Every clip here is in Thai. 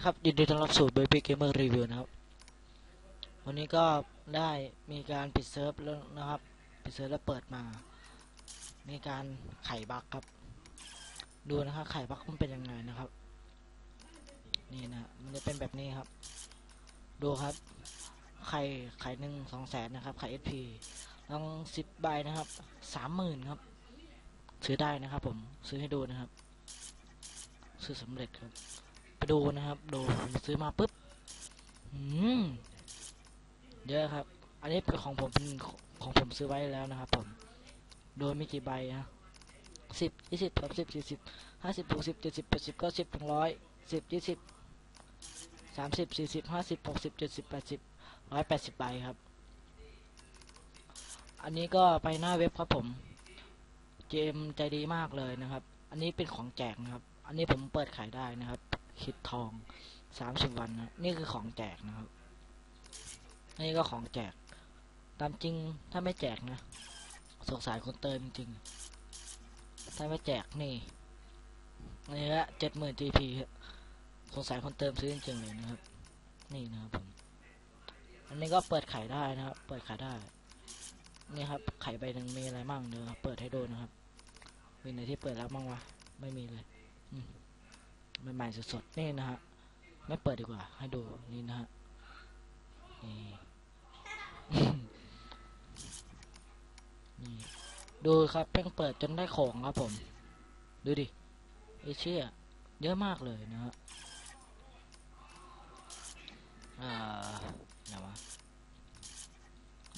ดีครับยินดีต้อนรับสู่ Baby Gamer Review นะครับ วันนี้ก็ได้มีการปิดเซิร์ฟแล้วนะครับ ปิดเซิร์ฟแล้วเปิดมา มีการไขบั๊กครับ ดูนะครับไขบั๊กมันเป็นยังไงนะครับ นี่นะมันจะเป็นแบบนี้ครับ ดูครับ ไข่ไข่หนึ่งสองแสนนะครับ ไข่ SP ลองสิบใบนะครับสามหมื่นครับ ซื้อได้นะครับ ผมซื้อให้ดูนะครับ ซื้อสำเร็จครับ ไปดูนะครับ ดูซื้อมาปุ๊บอืมเยอะครับ อันนี้เป็นของผมเป็นของผมซื้อไว้แล้วนะครับ ผม โดยม่กี่ใบนะสิบยี่สิบสามสิบสี่สิบห้าสิบหกสิบเจ็ดสิบแปดสิบเก้าสิบถึงร้อยสิบยี่สิบสามสิบสี่สิบห้าสิบหกสิบเจ็ดสิบแปดสิบร้อยแปดสิบใบครับ อันนี้ก็ไปหน้าเว็บครับผมเกมใจดีมากเลยนะครับ อันนี้เป็นของแจกนะครับ อันนี้ผมเปิดขายได้นะครับ คิดทองสามสิบวันนะนี่คือของแจกนะครับ นี่ก็ของแจก ตามจริงถ้าไม่แจกนะสงสารคนเติมจริง ถ้าไม่แจกนี่นี่ละเจ็ดหมื่น GP สงสารคนเติมซื้อจริงเลยนะครับ นี่นะครับผมอันนี้ก็เปิดขายได้นะครับ เปิดขายได้ นี่ครับ ไข่ใบหนึ่งมีอะไรมั่งเดี๋ยวเปิดให้ดูนะครับ มีไหนที่เปิดแล้วมั่งวะ ไม่มีเลย อืม ใหม่ๆสดๆนี่นะฮะไม่เปิดดีกว่า ให้ดูนี่นะฮะนี่นี่ดูครับเพิ่งเปิดจนได้ของครับผม ดูดิไอเชี่ยเยอะมากเลยนะฮะอ่าไหนวะ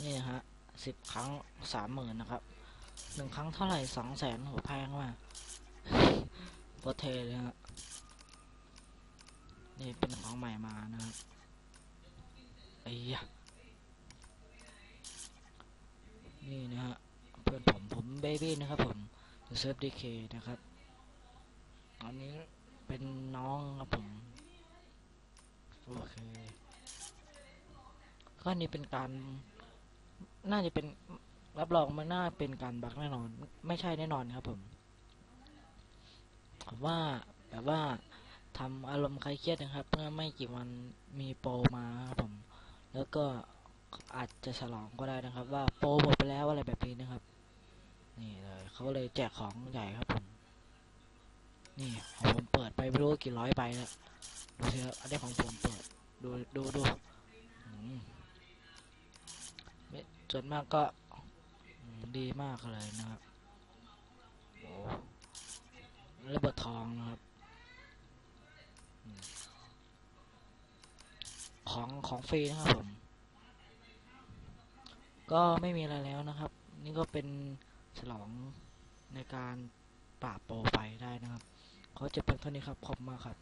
นี่นะฮะสิบครั้งสามหมื่นนะครับหนึ่งครั้งเท่าไหร่สองแสนโหแพงมากโคตรเทเลยฮะ นี่เป็นของใหม่มานะครับไอ้ยะนี่นะฮะเพื่อนผมผมเบบี้นะครับผมเซิร์ฟดีเคนะครับอันนี้เป็นน้องครับผม โอเคก็นี่เป็นการ น่าจะเป็นรับรองมันน่าเป็นการบักแน่นอน ไม่ใช่แน่นอนครับผมผมว่าแบบว่า ทำอารมณ์ใครเครียดนะครับเมื่อไม่กี่วันมีโปรมาครับผม แล้วก็อาจจะฉลองก็ได้นะครับ ว่าโปรหมดไปแล้วอะไรแบบนี้นะครับ นี่เลยเขาเลยแจกของใหญ่ครับผม นี่ของผมเปิดไปไม่รู้กี่ร้อยใบแล้วดูสิครับอันนี้ของผมเปิด ดูดูดูอืมส่วนมากก็ดีมากเลยนะครับโอ้ระเบิดทองนะครับ ของของฟรีนะครับผม ก็ไม่มีอะไรแล้วนะครับ นี่ก็เป็นฉลองในการปราบโปรไฟได้นะครับเขาจะเป็นเท่านี้ครับ ขอบมากครับ